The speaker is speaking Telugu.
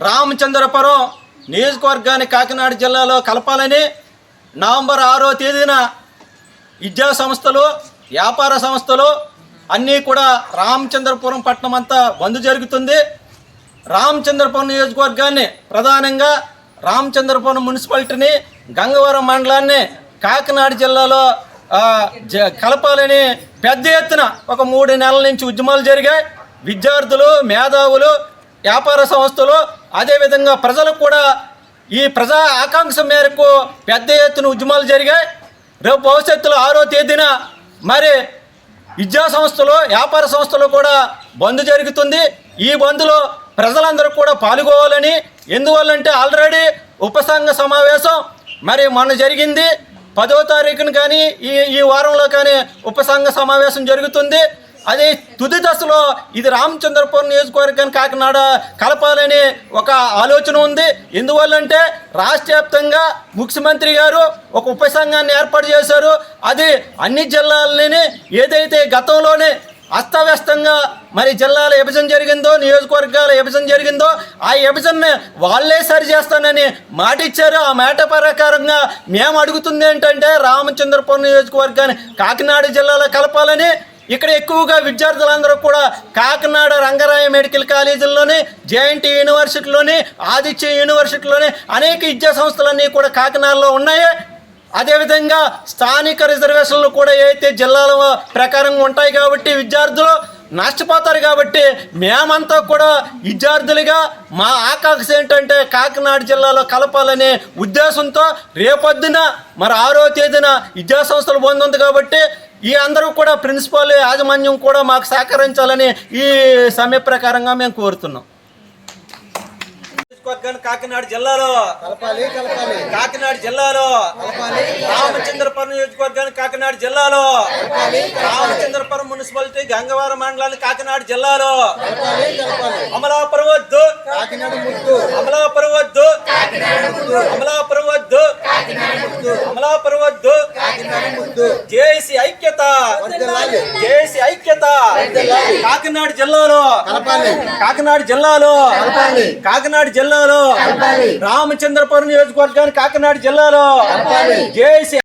రామచంద్రపురం నియోజకవర్గాన్ని కాకినాడ జిల్లాలో కలపాలని నవంబర్ ఆరో తేదీన విద్యా సంస్థలు వ్యాపార సంస్థలు అన్నీ కూడా రామచంద్రపురం పట్టణం అంతా బంద్ జరుగుతుంది. రామచంద్రపురం నియోజకవర్గాన్ని ప్రధానంగా రామచంద్రపురం మున్సిపాలిటీని గంగవరం మండలాన్ని కాకినాడ జిల్లాలో జ- కలపాలని పెద్ద ఎత్తున ఒక మూడు నెలల నుంచి ఉద్యమాలు జరిగాయి. విద్యార్థులు మేధావులు వ్యాపార సంస్థలు అదేవిధంగా ప్రజలకు కూడా ఈ ప్రజా ఆకాంక్ష మేరకు పెద్ద ఎత్తున ఉద్యమాలు జరిగాయి. రేపు భవిష్యత్తులో ఆరో తేదీన మరి విద్యా సంస్థలు వ్యాపార సంస్థలు కూడా బంద్ జరుగుతుంది. ఈ బంద్లో ప్రజలందరూ కూడా పాల్గొవాలని ఎందువల్లంటే ఆల్రెడీ ఉపసంఘ సమావేశం మరి మొన్న జరిగింది. పదో తారీఖున కానీ ఈ ఈ వారంలో కానీ ఉపసంఘ సమావేశం జరుగుతుంది. అది తుది దశలో ఇది రామచంద్రపురం నియోజకవర్గాన్ని కాకినాడ కలపాలని ఒక ఆలోచన ఉంది. ఎందువల్లంటే రాష్ట్ర వ్యాప్తంగా ముఖ్యమంత్రి గారు ఒక ఉపసంఘాన్ని ఏర్పాటు చేశారు. అది అన్ని జిల్లాలని ఏదైతే గతంలోనే అస్తవ్యస్తంగా మరి జిల్లాల విభజన జరిగిందో నియోజకవర్గాల విభజన జరిగిందో ఆ విభజనని వాళ్ళే సరి చేస్తానని మాట ఇచ్చారు ఆ మాట ప్రకారంగా మేము అడుగుతుంది ఏంటంటే రామచంద్రపురం నియోజకవర్గాన్ని కాకినాడ జిల్లాలో కలపాలని ఇక్కడ ఎక్కువగా విద్యార్థులందరూ కూడా కాకినాడ రంగరాయ మెడికల్ కాలేజీల్లోని జేఎన్టీ యూనివర్సిటీలోని ఆదిత్య యూనివర్సిటీలోని అనేక విద్యా సంస్థలన్నీ కూడా కాకినాడలో ఉన్నాయి. అదేవిధంగా స్థానిక రిజర్వేషన్లు కూడా ఏవైతే జిల్లాల ప్రకారంగా ఉంటాయి కాబట్టి విద్యార్థులు నష్టపోతారు కాబట్టి మేమంతా కూడా విద్యార్థులుగా మా ఆకాంక్ష ఏంటంటే కాకినాడ జిల్లాలో కలపాలనే ఉద్దేశంతో రేపొద్దున మరి ఆరో తేదీన విద్యా సంస్థలు బంద్ ఉంది కాబట్టి ఈ అందరూ కూడా ప్రిన్సిపాల్ యాజమాన్యం కూడా మాకు సహకరించాలని ఈ సమయ ప్రకారంగా మేము కోరుతున్నాం. కాకినాడ జిల్లాలో కలపాలి కలపాలి. కాకినాడ జిల్లాలో రామచంద్రపురం నియోజకవర్గానికి కాకినాడ జిల్లాలో రామచంద్రపురం మున్సిపాలిటీ గంగవరం మండలాన్ని కాకినాడ జిల్లాలో కలపాలి కలపాలి. అమలాపురం వద్దు కాకినాడ ముద్దు అమలాపురం వద్దు అమలాపురం వద్దు అమలాపురం వద్దు కాకినాడ ముద్దు జేఏసీ ఐక్యత. జేఏసీ ఐక్యత. కాకినాడ జిల్లాలో కాకినాడ జిల్లాలో. కాకినాడ జిల్లాలో. రామచంద్రపురం నియోజకవర్గానికి కాకినాడ జిల్లాలో. జేఏసీ